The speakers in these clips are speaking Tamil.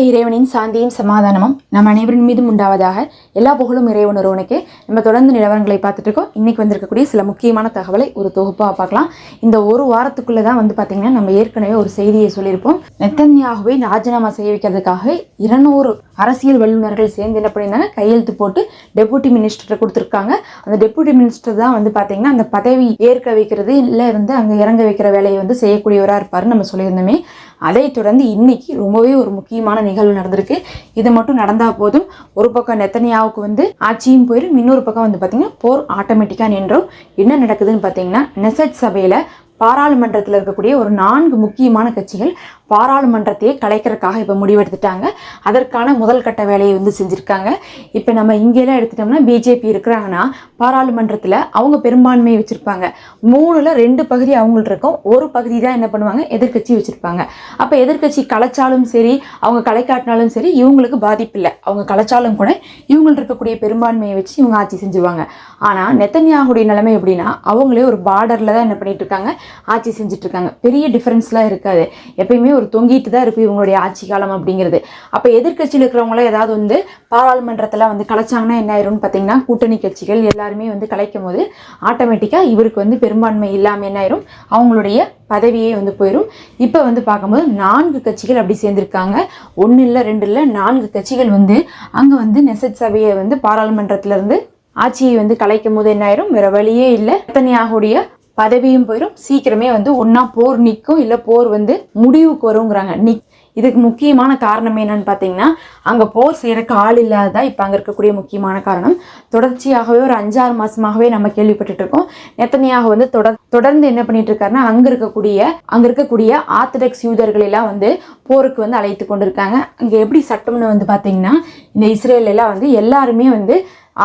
இறைவனின் சாந்தியும் சமாதானமும் நம் அனைவரின் மீதும் உண்டாவதாக எல்லா புகழும் இறைவன் ஒருவனுக்கு நம்ம தொடர்ந்து நிலவரங்களை பார்த்துட்டு இருக்கோம். வந்திருக்கக்கூடிய சில முக்கியமான தகவலை ஒரு தொகுப்பாக பார்க்கலாம். இந்த ஒரு வாரத்துக்குள்ளே தான் வந்து பார்த்திங்கன்னா நம்ம ஏற்கனவே ஒரு செய்தியை சொல்லியிருப்போம். நெத்தன்யாகவே ராஜினாமா செய்ய வைக்கிறதுக்காக இருநூறு அரசியல் வல்லுநர்கள் சேர்ந்து என்ன பண்ணியிருந்தாங்க? கையெழுத்து போட்டு டெபுட்டி மினிஸ்டரை கொடுத்துருக்காங்க. அந்த டெபுட்டி மினிஸ்டர் தான் வந்து பார்த்தீங்கன்னா அந்த பதவி ஏற்க வைக்கிறது இல்லை வந்து அங்கே இறங்க வைக்கிற வேலையை வந்து செய்யக்கூடியவராக இருப்பார் நம்ம சொல்லியிருந்தோமே. அதை தொடர்ந்து இன்னைக்கு ரொம்பவே ஒரு முக்கியமான நிகழ்வு நடந்திருக்கு. இது மட்டும் நடந்தால் போதும். ஒரு பக்கம் நெத்தனியாவுக்கு வந்து ஆட்சியும் போயிடும் இன்னொரு பக்கம் வந்து பார்த்தீங்கன்னா போர் ஆட்டோமேட்டிக்காக நின்றோம். என்ன நடக்குதுன்னு பார்த்தீங்கன்னா நெசட் சபையில் பாராளுமன்றத்தில் இருக்கக்கூடிய ஒரு நான்கு முக்கியமான கட்சிகள் பாராளுமன்றத்தையே கலைக்கிறதுக்காக இப்போ முடிவெடுத்துட்டாங்க. அதற்கான முதல் கட்ட வேலையை வந்து செஞ்சுருக்காங்க. இப்போ நம்ம இங்கேலாம் எடுத்துட்டோம்னா பிஜேபி இருக்கிறாங்கன்னா பாராளுமன்றத்தில் அவங்க பெரும்பான்மையை வச்சுருப்பாங்க. மூணில் ரெண்டு பகுதி அவங்கள்ட்ட இருக்கும். ஒரு பகுதி தான் என்ன பண்ணுவாங்க? எதிர்க்கட்சி வச்சுருப்பாங்க. அப்போ எதிர்க்கட்சி கலைச்சாலும் சரி அவங்க கலைக்காட்டினாலும் சரி இவங்களுக்கு பாதிப்பு இல்லை. அவங்க கலைச்சாலும் கூட இவங்கள்ட்ட இருக்கக்கூடிய பெரும்பான்மையை வச்சு இவங்க ஆட்சி செஞ்சுவாங்க ஆனால் நெத்தன்யாகுடைய நிலைமை எப்படின்னா அவங்களே ஒரு பார்டரில் தான் என்ன பண்ணிட்டு இருக்காங்க? ஆட்சி செஞ்சுட்டு இருக்காங்க பெரிய டிஃப்ரென்ஸ்லாம் இருக்காது. எப்பயுமே ஒரு தொங்கிட்டு தான் இருக்கும் இவங்களுடைய ஆட்சி காலம் அப்படிங்கிறது. அப்போ எதிர்க்கட்சியில் இருக்கிறவங்கள ஏதாவது வந்து பாராளுமன்றத்தில் வந்து கலைச்சாங்கன்னா என்ன ஆயிரும்னு பார்த்தீங்கன்னா கூட்டணி கட்சிகள் எல்லாருமே வந்து கலைக்கும் போது ஆட்டோமேட்டிக்காக இவருக்கு வந்து பெரும்பான்மை இல்லாமல் என்ன ஆயிரும்? அவங்களுடைய பதவியே வந்து போயிடும் இப்போ வந்து பார்க்கும்போது நான்கு கட்சிகள் அப்படி சேர்ந்துருக்காங்க. ஒன்று இல்லை ரெண்டு இல்லை நான்கு கட்சிகள் வந்து அங்கே வந்து நெசட் சபையை வந்து பாராளுமன்றத்திலேருந்து ஆட்சியை வந்து கலைக்கும் போது என்ன ஆயிரும்? வேற வழியே இல்லை. எத்தனையாகுடைய பதவியும் போயிடும் சீக்கிரமே வந்து ஒன்றா போர் நிற்கும் இல்லை போர் வந்து முடிவுக்கு வருங்கிறாங்க. நிக் இதுக்கு முக்கியமான காரணம் என்னன்னு பார்த்தீங்கன்னா அங்கே போர் செய்கிறக்கு ஆள் இல்லாததா இப்போ அங்கே இருக்கக்கூடிய முக்கியமான காரணம். தொடர்ச்சியாகவே ஒரு அஞ்சாறு மாதமாகவே நம்ம கேள்விப்பட்டுட்டு இருக்கோம். நெத்தனியாக வந்து தொடர் தொடர்ந்து என்ன பண்ணிட்டு இருக்காருன்னா அங்கே இருக்கக்கூடிய அங்கே இருக்கக்கூடிய ஆர்த்தடாக்ஸ் யூதர்கள் எல்லாம் வந்து போருக்கு வந்து அழைத்து கொண்டு இருக்காங்க அங்கே எப்படி சட்டம்னு வந்து பார்த்தீங்கன்னா இந்த இஸ்ரேல் எல்லாம் வந்து எல்லாருமே வந்து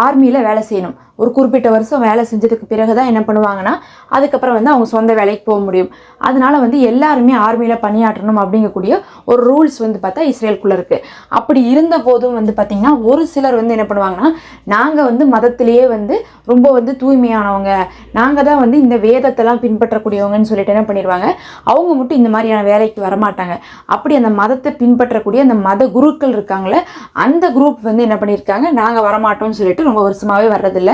ஆர்மியில் வேலை செய்யணும். ஒரு குறிப்பிட்ட வருஷம் வேலை செஞ்சதுக்கு பிறகு தான் என்ன பண்ணுவாங்கன்னா அதுக்கப்புறம் வந்து அவங்க சொந்த வேலைக்கு போக முடியும். அதனால வந்து எல்லாருமே ஆர்மியில் பணியாற்றணும் அப்படிங்கக்கூடிய ஒரு ரூல்ஸ் வந்து பார்த்தா இஸ்ரேலுக்குள்ளே இருக்குது அப்படி இருந்த போதும் வந்து பார்த்திங்கன்னா ஒரு சிலர் வந்து என்ன பண்ணுவாங்கன்னா நாங்கள் வந்து மதத்திலேயே வந்து ரொம்ப வந்து தூய்மையானவங்க. நாங்கள் தான் வந்து இந்த வேதத்தெல்லாம் பின்பற்றக்கூடியவங்கன்னு சொல்லிட்டு என்ன பண்ணிடுவாங்க அவங்க மட்டும் இந்த மாதிரியான வேலைக்கு வரமாட்டாங்க. அப்படி அந்த மதத்தை பின்பற்றக்கூடிய அந்த மத குருக்கள் இருக்காங்களே அந்த குரூப் வந்து என்ன பண்ணியிருக்காங்க நாங்கள் வரமாட்டோம்னு சொல்லிட்டு ரொம்ப வருஷமாகவே வர்றதில்ல.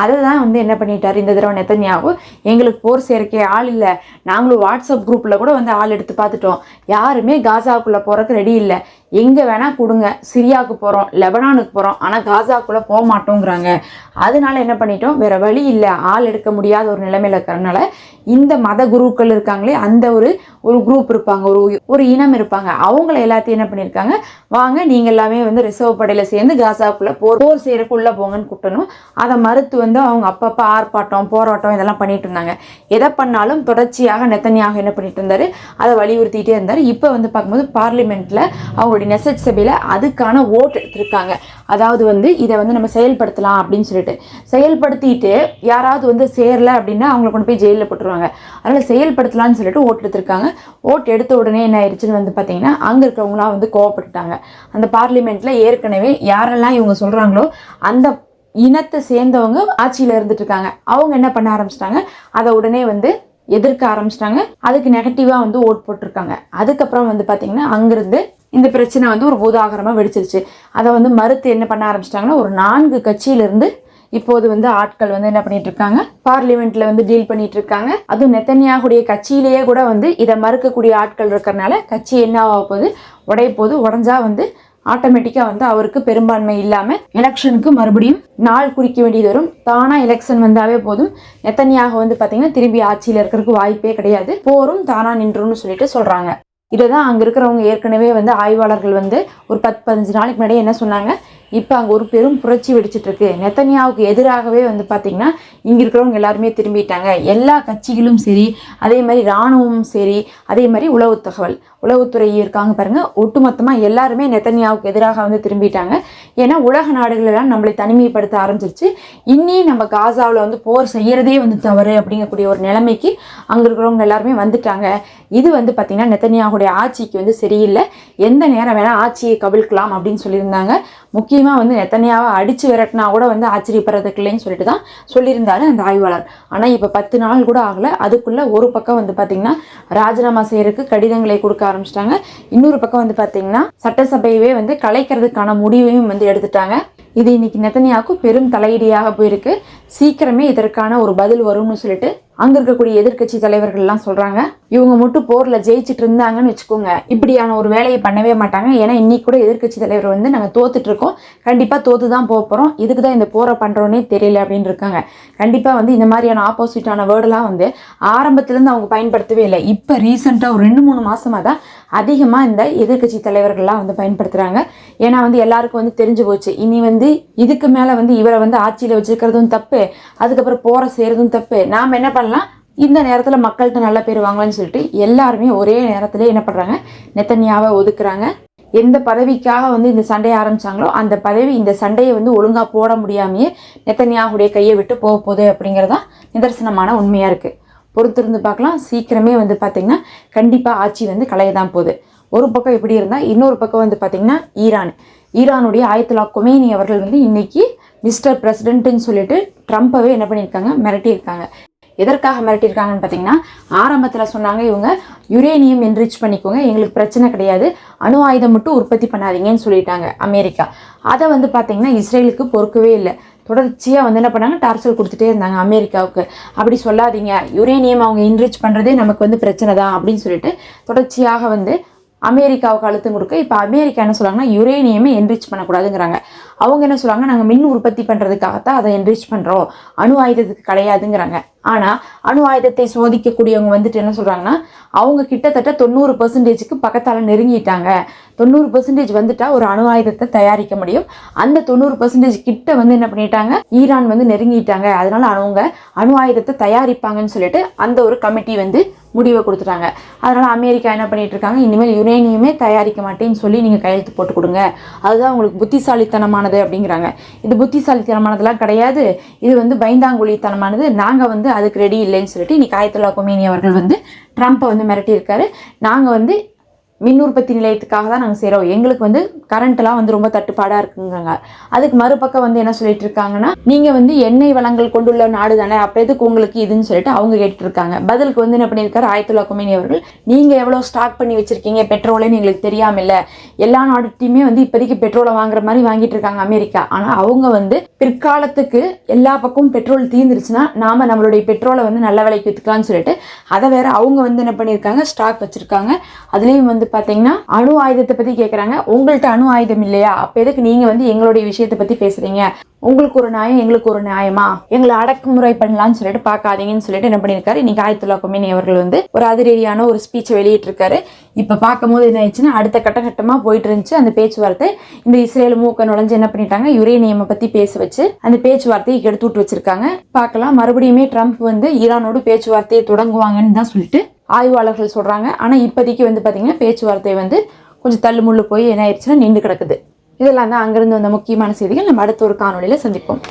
அதை தான் வந்து என்ன பண்ணிட்டார்? இந்த தடவை நெத்தன்யாவும் எங்களுக்கு போர் சேர்க்கை ஆள் இல்லை. நாங்களும் வாட்ஸ்அப் குரூப்பில் கூட வந்து ஆள் எடுத்து பார்த்துட்டோம். யாருமே காசாவுக்குள்ளே போகிறக்கு ரெடி இல்லை. எங்கே வேணால் கொடுங்க. சிரியாவுக்கு போகிறோம் லெபனானுக்கு போகிறோம் ஆனால் காசாக்குள்ளே போக மாட்டோங்கிறாங்க. அதனால என்ன பண்ணிட்டோம்? வேறு வழி இல்லை. ஆள் எடுக்க முடியாத ஒரு நிலைமையில் இருக்கிறனால இந்த மத குருக்கள் இருக்காங்களே அந்த ஒரு ஒரு குரூப் இருப்பாங்க. ஒரு ஒரு இனம் இருப்பாங்க. அவங்கள எல்லாத்தையும் என்ன பண்ணியிருக்காங்க? வாங்க நீங்கள் எல்லாமே வந்து ரிசர்வ் படையில் சேர்ந்து காசாக்குள்ளே போர் போர் செய்யறதுக்குள்ளே போங்கன்னு கூட்டணும் அதை மறுத்து வந்து அவங்க அப்பப்போ ஆர்ப்பாட்டம் போராட்டம் இதெல்லாம் பண்ணிகிட்டு இருந்தாங்க. எதை பண்ணாலும் தொடர்ச்சியாக நெத்தனியாக என்ன பண்ணிட்டு இருந்தார்? அதை வலியுறுத்திட்டே இருந்தார். இப்போ வந்து பார்க்கும்போது பார்லிமெண்ட்டில் அவங்களுடைய நெசட் சபையில் அதுக்கான ஓட் எடுத்திருக்காங்க. அதாவது வந்து இதை வந்து நம்ம செயல்படுத்தலாம் அப்படின்னு சொல்லிட்டு. செயல்படுத்திட்டு யாராவது வந்து சேரல அப்படின்னா அவங்கள கொண்டு போய் ஜெயிலில் போட்டுருவாங்க. அதனால் செயல்படுத்தலாம்னு சொல்லிட்டு ஓட்டு எடுத்திருக்காங்க. ஓட்டு எடுத்த உடனே என்ன ஆயிடுச்சுன்னு வந்து பார்த்தீங்கன்னா அங்கே இருக்கிறவங்களாம் வந்து கோவப்பட்டுட்டாங்க. அந்த பார்லிமெண்ட்டில் ஏற்கனவே யாரெல்லாம் இவங்க சொல்கிறாங்களோ அந்த இனத்தை சேர்ந்தவங்க ஆட்சியில் இருந்துட்டு இருக்காங்க அவங்க என்ன பண்ண ஆரம்பிச்சிட்டாங்க? அதை உடனே வந்து எதிர்க்க ஆரம்பிச்சிட்டாங்க. அதுக்கு நெகட்டிவாக வந்து ஓட் போட்டிருக்காங்க. அதுக்கப்புறம் வந்து பார்த்திங்கன்னா அங்கேருந்து இந்த பிரச்சனை வந்து ஒரு பூதாகரமாக வெடிச்சிருச்சு. அதை வந்து மறுத்து என்ன பண்ண ஆரம்பிச்சிட்டாங்கன்னா ஒரு நான்கு கட்சியிலிருந்து இப்போது வந்து ஆட்கள் வந்து என்ன பண்ணிட்டு இருக்காங்க பார்லிமெண்ட்ல வந்து டீல் பண்ணிட்டு இருக்காங்க அதுவும் நெத்தனியாகுடைய கட்சியிலேயே கூட வந்து இதை மறுக்கக்கூடிய ஆட்கள் இருக்கிறனால கட்சி என்ன ஆக போகுது? உடைய போது உடஞ்சா வந்து ஆட்டோமேட்டிக்காக வந்து அவருக்கு பெரும்பான்மை இல்லாமல் எலெக்ஷனுக்கு மறுபடியும் நாள் குறிக்க வேண்டியது வரும். தானாக எலெக்ஷன் வந்தாவே போதும். நெத்தனியாக வந்து பார்த்தீங்கன்னா திரும்பி ஆட்சியில் இருக்கிறதுக்கு வாய்ப்பே கிடையாது. போரும் தானாக நின்றும்னு சொல்லிட்டு சொல்கிறாங்க இதை தான் அங்கே இருக்கிறவங்க ஏற்கனவே வந்து ஆய்வாளர்கள் வந்து ஒரு பத்து பதினஞ்சு நாளைக்கு முன்னாடியே என்ன சொன்னாங்க? இப்போ அங்கே ஒரு பெரும் புரட்சி வெடிச்சிட்டு இருக்கு நெத்தனியாவுக்கு எதிராகவே வந்து பார்த்திங்கன்னா இங்கே இருக்கிறவங்க எல்லாருமே திரும்பிட்டாங்க. எல்லா கட்சிகளும் சரி அதே மாதிரி இராணுவமும் சரி அதே மாதிரி உளவு தகவல். உளவுத்துறை இருக்காங்க பாருங்க. ஒட்டுமொத்தமாக எல்லாருமே நெத்தனியாவுக்கு எதிராக வந்து திரும்பிட்டாங்க. ஏன்னா உலக நாடுகளெல்லாம் நம்மளை தனிமைப்படுத்த ஆரம்பிச்சிருச்சு. இன்னி நம்ம காசாவில் வந்து போர் செய்கிறதே வந்து தவறு அப்படிங்கக்கூடிய ஒரு நிலைமைக்கு அங்கே இருக்கிறவங்க எல்லாருமே வந்துட்டாங்க. இது வந்து பார்த்திங்கன்னா நெத்தனியாவுடைய ஆட்சிக்கு வந்து சரியில்லை. எந்த நேரம் வேணால் ஆட்சியை கவிழ்க்கலாம் அப்படின்னு சொல்லியிருந்தாங்க. முக்கியமாக வந்து நெத்தனியாவை அடித்து விரட்டினா கூட வந்து ஆச்சரியப்படுறதுக்கு இல்லைன்னு சொல்லிட்டு தான் சொல்லியிருந்தாரு அந்த ஆய்வாளர். ஆனால் இப்போ பத்து நாள் கூட ஆகலை. அதுக்குள்ளே ஒரு பக்கம் வந்து பார்த்திங்கன்னா ராஜினாமா செய்யறதுக்கு கடிதங்களை கொடுக்க ஆரம்பிச்சிட்டாங்க. இன்னொரு பக்கம் வந்து பார்த்திங்கன்னா சட்டசபையவே வந்து கலைக்கிறதுக்கான முடிவையும் வந்து எடுத்துட்டாங்க. இது இன்னைக்கு நெத்தனியாவுக்கு பெரும் தலையீடியாக போயிருக்கு. சீக்கிரமே இதற்கான ஒரு பதில் வரும்னு சொல்லிட்டு அங்க இருக்கக்கூடிய எதிர்க்கட்சி தலைவர்கள்லாம் சொல்றாங்க. இவங்க மட்டும் போர்ல ஜெயிச்சிட்டு இருந்தாங்கன்னு வச்சுக்கோங்க. இப்படியான ஒரு வேலையை பண்ணவே மாட்டாங்க. ஏன்னா இன்னைக்கு கூட எதிர்க்கட்சி தலைவர் வந்து நாங்க தோத்துட்டு இருக்கோம். கண்டிப்பா தோத்து தான் போக போறோம். இதுக்கு தான் இந்த போரை பண்றோன்னே தெரியல அப்படின்னு இருக்காங்க. கண்டிப்பா வந்து இந்த மாதிரியான ஆப்போசிட்டான வேர்டெல்லாம் வந்து ஆரம்பத்துல இருந்து அவங்க பயன்படுத்தவே இல்லை. இப்போ ரீசெண்டாக ஒரு ரெண்டு மூணு மாசமா தான் அதிகமாக இந்த எதிர்க்கட்சி தலைவர்கள்லாம் வந்து பயன்படுத்துகிறாங்க ஏன்னா வந்து எல்லாருக்கும் வந்து தெரிஞ்சு போச்சு. இனி வந்து இதுக்கு மேலே வந்து இவரை வந்து ஆட்சியில் வச்சுருக்கிறதும் தப்பு. அதுக்கப்புறம் போகிற செய்கிறதும் தப்பு. நாம் என்ன பண்ணலாம்? இந்த நேரத்தில் மக்கள்கிட்ட நல்ல பேர் வாங்கலாம்னு சொல்லிட்டு எல்லாருமே ஒரே நேரத்திலே என்ன பண்ணுறாங்க நெத்தனியாவை ஒதுக்குறாங்க. எந்த பதவிக்காக வந்து இந்த சண்டையை ஆரம்பிச்சாங்களோ அந்த பதவி இந்த சண்டையை வந்து ஒழுங்காக போட முடியாமையே நெத்தனியாவுடைய கையை விட்டு போக போகுது அப்படிங்கிறதான் நிதர்சனமான உண்மையாக இருக்குது பொறுத்திருந்து பார்க்கலாம். சீக்கிரமே வந்து பார்த்திங்கன்னா கண்டிப்பாக ஆட்சி வந்து களைய தான் போகுது. ஒரு பக்கம் இப்படி இருந்தால் இன்னொரு பக்கம் வந்து பார்த்திங்கன்னா ஈரான். ஈரானுடைய ஆயத்துலா கொமேனி அவர்கள் வந்து இன்றைக்கி மிஸ்டர் பிரசிடென்ட்டுன்னு சொல்லிட்டு ட்ரம்ப்பவே என்ன பண்ணியிருக்காங்க? மிரட்டியிருக்காங்க. எதற்காக மிரட்டியிருக்காங்கன்னு பார்த்தீங்கன்னா ஆரம்பத்தில் சொன்னாங்க இவங்க யுரேனியம் என்ரிச் பண்ணிக்கோங்க எங்களுக்கு பிரச்சனை கிடையாது. அணு ஆயுதம் மட்டும் உற்பத்தி பண்ணாதீங்கன்னு சொல்லிட்டாங்க அமெரிக்கா. அதை வந்து பார்த்திங்கன்னா இஸ்ரேலுக்கு பொறுக்கவே இல்லை. தொடர்ச்சியாக வந்து என்ன பண்ணாங்க? டார்ச்சல் கொடுத்துட்டே இருந்தாங்க அமெரிக்காவுக்கு. அப்படி சொல்லாதீங்க. யுரேனியம் அவங்க இன்ரிச் பண்ணுறதே நமக்கு வந்து பிரச்சனை தான் அப்படின்னு சொல்லிட்டு தொடர்ச்சியாக வந்து அமெரிக்காவுக்கு அழுத்தம் கொடுக்க இப்போ அமெரிக்கா என்ன சொல்கிறாங்கன்னா யுரேனியமே என்ரிச் பண்ணக்கூடாதுங்கிறாங்க. அவங்க என்ன சொல்கிறாங்க நாங்கள் மின் உற்பத்தி பண்ணுறதுக்காகத்தான் அதை என்ரிச் பண்ணுறோம் அணு ஆயுதத்துக்கு கிடையாதுங்கிறாங்க. ஆனால் அணு ஆயுதத்தை சோதிக்கக்கூடியவங்க வந்துட்டு என்ன சொல்கிறாங்கன்னா அவங்க கிட்டத்தட்ட தொண்ணூறு பர்சன்டேஜுக்கு பக்கத்தால் நெருங்கிட்டாங்க. தொண்ணூறு பர்சன்டேஜ் வந்துட்டால் ஒரு அணு ஆயுதத்தை தயாரிக்க முடியும். அந்த தொண்ணூறு பர்சன்டேஜ் கிட்ட வந்து என்ன பண்ணிட்டாங்க? ஈரான் வந்து நெருங்கிட்டாங்க. அதனால் அவங்க அணு ஆயுதத்தை தயாரிப்பாங்கன்னு சொல்லிட்டு அந்த ஒரு கமிட்டி வந்து முடிவை கொடுத்துட்டாங்க. அதனால் அமெரிக்கா என்ன பண்ணிகிட்டு இருக்காங்க? இனிமேல் யுரேனியமே தயாரிக்க மாட்டேன்னு சொல்லி நீங்கள் கையெழுத்து போட்டு கொடுங்க. அதுதான் உங்களுக்கு புத்திசாலித்தனமானது அப்படிங்கிறாங்க. இது புத்திசாலித்தனமானதெல்லாம் கிடையாது. இது வந்து பைந்தாங்குழித்தனமானது நாங்கள் வந்து அதுக்கு ரெடி இல்லைன்னு சொல்லிட்டு இன்னைக்கு ஆயத்துல்லா கொமேனி அவர்கள் வந்து ட்ரம்ப்பை வந்து மிரட்டியிருக்காரு. நாங்கள் வந்து மின் உற்பத்தி நிலையத்துக்காக தான் நாங்கள் செய்கிறோம் எங்களுக்கு வந்து கரண்ட்லாம் வந்து ரொம்ப தட்டுப்பாடாக இருக்குங்க அதுக்கு மறுபக்கம் வந்து என்ன சொல்லிட்டு இருக்காங்கன்னா நீங்கள் வந்து எண்ணெய் வளங்கள் கொண்டுள்ள நாடு தானே அப்போ எதுக்கு உங்களுக்கு இதுன்னு சொல்லிட்டு அவங்க கேட்டுருக்காங்க பதிலுக்கு வந்து என்ன பண்ணியிருக்காரு ஆயத்துல்லா குமேனி அவர்கள் நீங்கள் எவ்வளோ ஸ்டாக் பண்ணி வச்சுருக்கீங்க? பெட்ரோலுன்னு எங்களுக்கு தெரியாமல்ல. எல்லா நாடுகிட்டையுமே வந்து இப்போதைக்கு பெட்ரோலை வாங்குற மாதிரி வாங்கிட்டு இருக்காங்க அமெரிக்கா. ஆனால் அவங்க வந்து பிற்காலத்துக்கு எல்லா பக்கமும் பெட்ரோல் தீர்ந்துருச்சுன்னா நாம் நம்மளுடைய பெட்ரோலை வந்து நல்ல விலைக்கு விற்றுக்கலாம்னு சொல்லிட்டு அதை வேற அவங்க வந்து என்ன பண்ணியிருக்காங்க ஸ்டாக் வச்சுருக்காங்க. அதுலேயும் வந்து பார்த்தீங்கன்னா அணு ஆயுதத்தை பற்றி கேட்குறாங்க உங்கள்கிட்ட அணு ஆயுதம் இல்லையா? அப்போ எதுக்கு நீங்கள் வந்து எங்களுடைய விஷயத்தை பற்றி பேசுகிறீங்க உங்களுக்கு ஒரு நியாயம் எங்களுக்கு ஒரு நியாயமா? எங்களை அடக்குமுறை பண்ணலாம்னு சொல்லிட்டு பார்க்காதீங்கன்னு சொல்லிட்டு என்ன பண்ணியிருக்காரு? இன்னைக்கு ஆயத்துல்லா கொமேனி அவர்கள் வந்து ஒரு அதிரடியான ஒரு ஸ்பீச்சை வெளியிட்டிருக்காரு. இப்போ பார்க்கும்போது என்ன ஆயிடுச்சுன்னா அடுத்த கட்ட கட்டமாக போயிட்டு இருந்துச்சு அந்த பேச்சுவார்த்தை. இந்த இஸ்ரேல் மூக்க நுழைஞ்சு என்ன பண்ணிட்டாங்க? யுரேனியமை பற்றி பேச வச்சு அந்த பேச்சுவார்த்தையை எடுத்து விட்டு வச்சிருக்காங்க. பார்க்கலாம். மறுபடியுமே ட்ரம்ப் வந்து ஈரானோடு பேச்சுவார்த்தையை தொடங்குவாங்கன்னு தான் சொல்லிட்டு ஆய்வாளர்கள் சொல்கிறாங்க ஆனால் இப்போதைக்கு வந்து பார்த்திங்கன்னா பேச்சுவார்த்தை வந்து கொஞ்சம் தள்ளுமுள்ளு போய் என்ன ஆயிடுச்சுன்னா நின்று கிடக்குது. இதெல்லாம் தான் அங்கேருந்து வந்த முக்கியமான செய்திகள். நம்ம அடுத்த ஒரு காணொலியில் சந்திப்போம்.